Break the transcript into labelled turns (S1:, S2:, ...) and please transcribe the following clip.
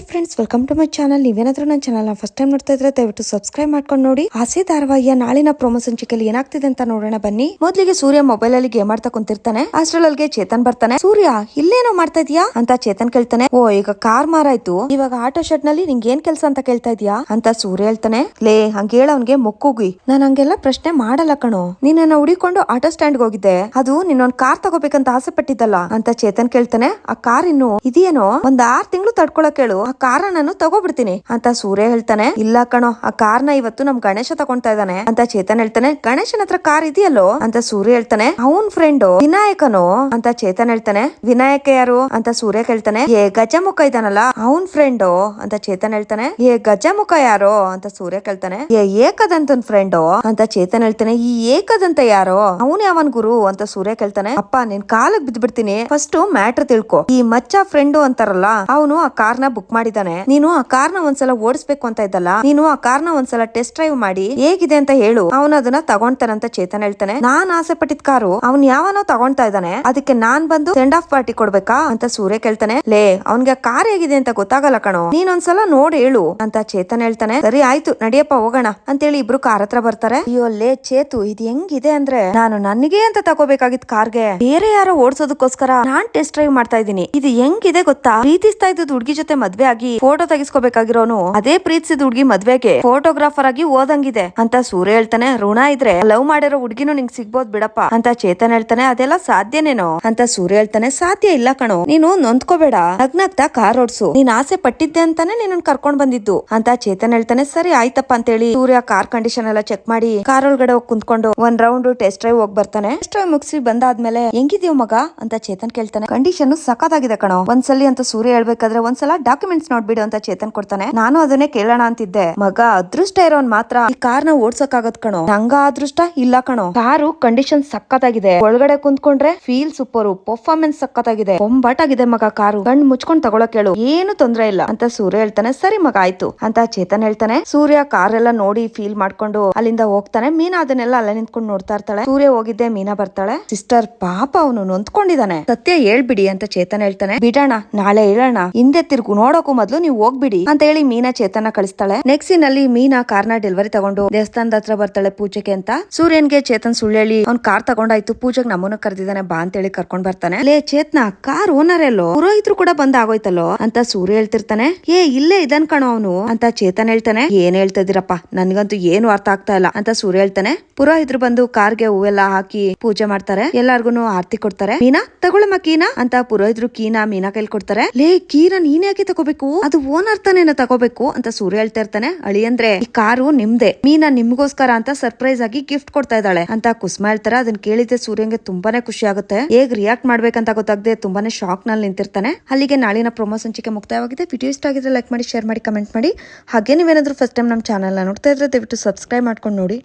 S1: Hi friends welcome to my channel ನೀವೇನಾದ್ರೂ ನನ್ನ channel first time ನೋಡ್ತಾ ಇದ್ರೆ ದಯವಿಟ್ಟು ಸಬ್ಸ್ಕ್ರೈಬ್ ಮಾಡ್ಕೊಂಡು ನೋಡಿ. ಆಸೆ ಧಾರವಾಹಿಯ ನಾಳಿನ ಪ್ರಮೋಷನ್ ಚಿಕ್ಕಲ್ಲಿ ಏನಾಗ್ತಿದೆ ಅಂತ ನೋಡೋಣ ಬನ್ನಿ. ಮೊದಲಿಗೆ ಸೂರ್ಯ ಮೊಬೈಲ್ ಅಲ್ಲಿ ಗೇಮ್ ಆಡ್ತಾ ಕುಂತಿರ್ತಾನೆ. ಅಷ್ಟ್ರಲ್ಲಿಗೆ ಚೇತನ್ ಬರ್ತಾನೆ. ಸೂರ್ಯ, ಇಲ್ಲೇನೋ ಮಾಡ್ತಾ ಇದೀಯಾ? ಅಂತ ಚೇತನ್ ಕೇಳ್ತಾನೆ. ಓ, ಈಗ ಕಾರ್ ಮಾರಾಯ್ತು. ಇವಾಗ ಆಟೋ ಶೆಡ್ನಲ್ಲಿ ನಿಂಗೆ ಏನ್ ಕೆಲಸ ಅಂತ ಕೇಳ್ತಾ ಇದೀಯಾ? ಅಂತ ಸೂರ್ಯ ಹೇಳ್ತಾನೆ. ಲೇ, ಹಂಗ ಅವ್ನ್ಗೆ, ಮೊಕ್ಕೋಗಿ. ನಾನು ಹಂಗೆಲ್ಲ ಪ್ರಶ್ನೆ ಮಾಡಲ್ಲ ಕಣೋ. ನಿನ್ನ ಹುಡಿಕೊಂಡು ಆಟೋ ಸ್ಟ್ಯಾಂಡ್ ಹೋಗಿದ್ದೆ. ಅದು ನಿನ್ನೊಂದ್ ಕಾರ್ ತಗೋಬೇಕಂತ ಆಸೆ ಪಟ್ಟಿದ್ದಲ್ಲ, ಅಂತ ಚೇತನ್ ಕೇಳ್ತಾನೆ. ಆ ಕಾರ್ ಇನ್ನು ಇದೆಯೇನೋ? ಒಂದ್ ಆರ್ ತಿಂಗಳು ತಡ್ಕೊಳಕ್ ಹೇಳು. ಆ ಕಾರ ನಾನು ತಗೋಬಿಡ್ತೀನಿ. ಅಂತ ಸೂರ್ಯ ಹೇಳ್ತಾನೆ. ಇಲ್ಲ ಕಣೋ, ಆ ಕಾರ್ನ ಇವತ್ತು ನಮ್ ಗಣೇಶ ತಗೊಂತಾ ಇದ್ದಾನೆ. ಅಂತ ಚೇತನ್ ಹೇಳ್ತಾನೆ. ಗಣೇಶನ ಹತ್ರ ಕಾರ್ ಇದೆಯಲ್ಲೋ? ಅಂತ ಸೂರ್ಯ ಹೇಳ್ತಾನೆ. ಅವನ್ ಫ್ರೆಂಡ್ ವಿನಾಯಕನು? ಅಂತ ಚೇತನ್ ಹೇಳ್ತಾನೆ. ವಿನಾಯಕ ಯಾರು? ಅಂತ ಸೂರ್ಯ ಕೇಳ್ತಾನೆ. ಏ ಗಜಮುಖ ಇದಾನಲ್ಲ, ಅವನ್ ಫ್ರೆಂಡ್ ಅಂತ ಚೇತನ್ ಹೇಳ್ತಾನೆ. ಏ ಗಜಮುಖ ಯಾರೋ? ಅಂತ ಸೂರ್ಯ ಕೇಳ್ತಾನೆ. ಏ ಏಕದಂತನ್ ಫ್ರೆಂಡು ಅಂತ ಚೇತನ್ ಹೇಳ್ತಾನೆ. ಈ ಏಕದಂತ ಯಾರೋ? ಅವನ್ ಯಾವನ್ ಗುರು? ಅಂತ ಸೂರ್ಯ ಕೇಳ್ತಾನೆ. ಅಪ್ಪ, ನಿನ್ ಕಾಲಕ್ ಬಿದ್ಬಿಡ್ತೀನಿ. ಫಸ್ಟ್ ಮ್ಯಾಟ್ರ್ ತಿಳ್ಕೊ. ಈ ಮಚ್ಚ ಫ್ರೆಂಡು ಅಂತಾರಲ್ಲ, ಅವನು ಆ ಕಾರ್ನ ಬುಕ್ ಮಾಡಿದಾನೆ ನೀನು ಆ ಕಾರ್ನ ಒಂದ್ಸಲ ಓಡಿಸ್ಬೇಕು ಅಂತ ಇದ್ದಲ್ಲ, ನೀನು ಆ ಕಾರ್ನ ಒಂದ್ಸಲ ಟೆಸ್ಟ್ ಡ್ರೈವ್ ಮಾಡಿ ಹೇಗಿದೆ ಅಂತ ಹೇಳು. ಅವನು ಅದನ್ನ ತಗೊಂತಾನಂತ ಚೇತನ್ ಹೇಳ್ತಾನೆ. ನಾನ್ ಆಸೆ ಪಟ್ಟಿದ್ ಕಾರು, ಅವ್ನ್ ಯಾವನೋ ತಗೊಂತಾ ಇದ್ದಾನೆ. ಅದಕ್ಕೆ ನಾನ್ ಬಂದು ಸೆಂಡ್ ಆಫ್ ಪಾರ್ಟಿ ಕೊಡ್ಬೇಕಾ ಅಂತ ಸೂರ್ಯ ಕೇಳ್ತಾನೆ. ಲೇ, ಅವನ್ಗೆ ಕಾರ್ ಹೇಗಿದೆ ಅಂತ ಗೊತ್ತಾಗಲ್ಲ ಕಣೋ. ನೀನ್ ಒಂದ್ಸಲ ನೋಡ್ ಹೇಳು ಅಂತ ಚೇತನ್ ಹೇಳ್ತಾನೆ. ಸರಿ ಆಯ್ತು, ನಡಿಯಪ್ಪ, ಹೋಗೋಣ ಅಂತೇಳಿ ಇಬ್ರು ಕಾರ್ ಹತ್ರ ಬರ್ತಾರೆ. ಅಯ್ಯೋ, ಲೇ ಚೇತು, ಇದು ಹೆಂಗಿದೆ ಅಂದ್ರೆ? ನಾನು ನನಗೆ ಅಂತ ತಗೋಬೇಕಾಗಿದ್ ಕಾರ್ಗೆ ಬೇರೆ ಯಾರೋ ಓಡಿಸೋದಕ್ಕೋಸ್ಕರ ನಾನ್ ಟೆಸ್ಟ್ ಡ್ರೈವ್ ಮಾಡ್ತಾ ಇದ್ದೀನಿ. ಇದು ಹೆಂಗಿದೆ ಗೊತ್ತಾ? ಪ್ರೀತಿಸ್ತಾ ಇದ್ದದ್ ಹುಡುಗಿ ಜೊತೆ ಮದ್ವೆ ಆಗಿ ಫೋಟೋ ತೆಗಿಸ್ಕೋಬೇಕಾಗಿರೋನು ಅದೇ ಪ್ರೀತಿಸಿದ ಹುಡ್ಗಿ ಮದ್ವೆಗೆ ಫೋಟೋಗ್ರಾಫರ್ ಆಗಿ ಓದಂಗಿದೆ ಅಂತ ಸೂರ್ಯ ಹೇಳ್ತಾನೆ. ಋಣ ಇದ್ರೆ ಲವ್ ಮಾಡಿರೋ ಹುಡ್ಗಿನೂ ನಿಂಗ್ ಸಿಗ್ಬೋದ್ ಬಿಡಪ್ಪ ಅಂತ ಚೇತನ್ ಹೇಳ್ತಾನೆ. ಅದೆಲ್ಲ ಸಾಧ್ಯನೇನೋ ಅಂತ ಸೂರ್ಯ ಹೇಳ್ತಾನೆ. ಸಾಧ್ಯ ಇಲ್ಲ ಕಣೋ, ನೀನು ನೊಂದ್ಕೋಬೇಡ. ನಗ್ನಗ್ತಾ ಕಾರ್ ಓಡ್ಸು. ನೀನ್ ಆಸೆ ಪಟ್ಟಿದ್ದೆ ಅಂತಾನೆ ನಿನ್ನ ಕರ್ಕೊಂಡ್ ಬಂದಿದ್ದು ಅಂತ ಚೇತನ್ ಹೇಳ್ತಾನೆ. ಸರಿ ಆಯ್ತಪ್ಪ ಅಂತ ಹೇಳಿ ಸೂರ್ಯ ಕಾರ್ ಕಂಡೀಷನ್ ಎಲ್ಲ ಚೆಕ್ ಮಾಡಿ ಕಾರ್ ಒಳಗಡೆ ಹೋಗಿ ಕುಂತ್ಕೊಂಡು ಒಂದ್ ರೌಂಡ್ ಟೆಸ್ಟ್ ಡ್ರೈವ್ ಹೋಗಿ ಬರ್ತಾನೆ. ಟೆಸ್ಟ್ ಡ್ರೈವ್ ಮುಗಿಸಿ ಬಂದಾದ್ಮೇಲೆ ಹೆಂಗಿದ್ಯೋ ಮಗ ಅಂತ ಚೇತನ್ ಕೇಳ್ತಾನೆ. ಕಂಡೀಷನ್ ಸಖತ್ತಾಗಿದೆ ಕಣೋ. ಒಂದ್ಸಲಿ ಅಂತ ಸೂರ್ಯ ಹೇಳ್ಬೇಕಾದ್ರೆ ಒಂದ್ಸಲ ಡಾಕ್ಯುಮೆಂಟ್ಸ್ ನೋಡ್ಬಿಡು ಅಂತ ಚೇತನ್ ಕೊಡ್ತಾನೆ. ನಾನು ಅದನ್ನೇ ಕೇಳೋಣ ಅಂತಿದ್ದೆ. ಮಗ ಅದೃಷ್ಟ ಇರೋನ್ ಮಾತ್ರ ಈ ನ ಓಡ್ಸಕ್ ಕಣೋ. ನಂಗ ಅದೃಷ್ಟ ಇಲ್ಲ ಕಣೋ. ಕಾರು ಕಂಡೀಷನ್ ಸಕ್ಕತ್ತಾಗಿದೆ ಒಳಗಡೆ ಕುಂತ್ಕೊಂಡ್ರೆ ಫೀಲ್ ಸೂಪರ್ ಪರ್ಫಾರ್ಮೆನ್ಸ್ ಸಕ್ಕತ್ತಾಗಿದೆ ಬೊಂಬಾಟ್ ಆಗಿದೆ ಮಗ ಕಾರು. ಕಣ್ ಮುಚ್ಕೊಂಡ್ ತಗೊಳಕ್ ಹೇಳು ಏನು ತೊಂದ್ರೆ ಇಲ್ಲ ಅಂತ ಸೂರ್ಯ ಹೇಳ್ತಾನೆ. ಸರಿ ಮಗ, ಆಯ್ತು ಅಂತ ಚೇತನ್ ಹೇಳ್ತಾನೆ. ಸೂರ್ಯ ಕಾರ್ ಎಲ್ಲ ನೋಡಿ ಫೀಲ್ ಮಾಡ್ಕೊಂಡು ಅಲ್ಲಿಂದ ಹೋಗ್ತಾನೆ. ಮೀನಾ ಅದನ್ನೆಲ್ಲ ಅಲ್ಲೇ ನಿಂತ್ಕೊಂಡು ನೋಡ್ತಾ ಇರ್ತಾಳೆ. ಸೂರ್ಯ ಹೋಗಿದ್ದೆ, ಮೀನಾ ಬರ್ತಾಳೆ. ಸಿಸ್ಟರ್ ಪಾಪ ಅವನು ನೊಂದ್ಕೊಂಡಿದ್ದಾನೆ ಸತ್ಯ ಹೇಳ್ಬಿಡಿ ಅಂತ ಚೇತನ್ ಹೇಳ್ತಾನೆ. ಬಿಡೋಣ, ನಾಳೆ ಹೇಳೋಣ ಹಿಂದೆ ತಿರ್ಗು ನೋಡೋಕು ಮೊದ್ಲು ನೀವು ಹೋಗ್ಬಿಡಿ ಅಂತ ಹೇಳಿ ಮೀನಾ ಚೇತನ ಕಳಿಸ್ತಾಳೆ. ನೆಕ್ಸ್ಟ್ನಲ್ಲಿ ಮೀನಾ ಕಾರ್ನ ಡೆಲಿವರಿ ತಗೊಂಡು ದೇವಸ್ಥಾನದ ಹತ್ರ ಬರ್ತಾಳೆ ಪೂಜೆಗೆ ಅಂತ. ಸೂರ್ಯನ್ಗೆ ಚೇತನ್ ಸುಳ್ಳು ಅವ್ನ್ ಕಾರ್ ತಗೊಂಡಾಯ್ತು, ಪೂಜೆಗೆ ನಮ್ಮನ್ನ ಕರೆದಿದ್ದಾನೆ, ಬಾ ಅಂತ ಹೇಳಿ ಕರ್ಕೊಂಡ್ ಬರ್ತಾನೆ. ಲೇ ಚೇತನ, ಕಾರ್ ಓನರ್ ಎಲ್ಲೋ? ಪುರೋಹಿತರು ಕೂಡ ಬಂದ್ ಆಗೋಯ್ತಲ್ಲೋ? ಅಂತ ಸೂರ್ಯ ಹೇಳ್ತಿರ್ತಾನೆ. ಏ, ಇಲ್ಲೇ ಇದನ್ ಕಣೋ ಅವನು. ಅಂತ ಚೇತನ್ ಹೇಳ್ತಾನೆ. ಏನ್ ಹೇಳ್ತಾ ನನ್ಗಂತೂ ಏನು ಅರ್ಥ ಆಗ್ತಾ ಇಲ್ಲ. ಅಂತ ಸೂರ್ಯ ಹೇಳ್ತಾನೆ. ಪುರೋಹಿತರು ಬಂದು ಕಾರ್ಗೆ ಹೂವೆಲ್ಲ ಹಾಕಿ ಪೂಜೆ ಮಾಡ್ತಾರೆ. ಎಲ್ಲಾರ್ಗುನು ಆರ್ತಿ ಕೊಡ್ತಾರೆ. ಮೀನಾ ತಗೊಳಮ್ಮ ಕೀನಾ ಅಂತ ಪುರೋಹಿತರು ಕೀನಾ ಮೀನಾ ಕೈಲಿ ಕೊಡ್ತಾರೆ. ಲೇ ಕೀನಾ ನೀನ್ ಯಾಕೆ ತಗೋಬೇಕು? ಅದು ಓನರ್ ತಾನೇನ ತಗೋಬೇಕು ಅಂತ ಸೂರ್ಯ ಹೇಳ್ತಾ ಇರ್ತಾನೆ. ಅಳಿ ಅಂದ್ರೆ, ಈ ಕಾರು ನಿಮ್ದೆ. ಮೀನಾ ನಿಮ್ಗೋಸ್ಕರ ಅಂತ ಸರ್ಪ್ರೈಸ್ ಆಗಿ ಗಿಫ್ಟ್ ಕೊಡ್ತಾ ಇದ್ದಾಳೆ. ಅಂತ ಕುಸ್ಮಾ ಹೇಳ್ತಾರೆ. ಅದನ್ನ ಕೇಳಿದ್ರೆ ಸೂರ್ಯಂಗೆ ತುಂಬಾನೇ ಖುಷಿ ಆಗುತ್ತೆ. ಹೇಗ್ ರಿಯಾಕ್ಟ್ ಮಾಡ್ಬೇಕಂತ ಗೊತ್ತಾಗದೆ ತುಂಬಾನೇ ಶಾಕ್ನಲ್ಲಿ ನಿಂತಿರ್ತಾನೆ. ಅಲ್ಲಿಗೆ ನಾಳಿನ ಪ್ರೊಮೋ ಸಂಚಿಕೆ ಮುಕ್ತಾಯವಾಗಿದೆ. ವಿಡಿಯೋ ಇಷ್ಟ ಆಗಿದ್ರೆ ಲೈಕ್ ಮಾಡಿ ಶೇರ್ ಮಾಡಿ ಕಮೆಂಟ್ ಮಾಡಿ. ಹಾಗೆ ನೀವೇನಾದ್ರೂ ಫಸ್ಟ್ ಟೈಮ್ ನಮ್ಮ ಚಾನಲ್ ನೋಡ್ತಾ ಇದ್ರೆ ದಯವಿಟ್ಟು ಸಬ್ಸ್ಕ್ರೈಬ್ ಮಾಡ್ಕೊಂಡು ನೋಡಿ.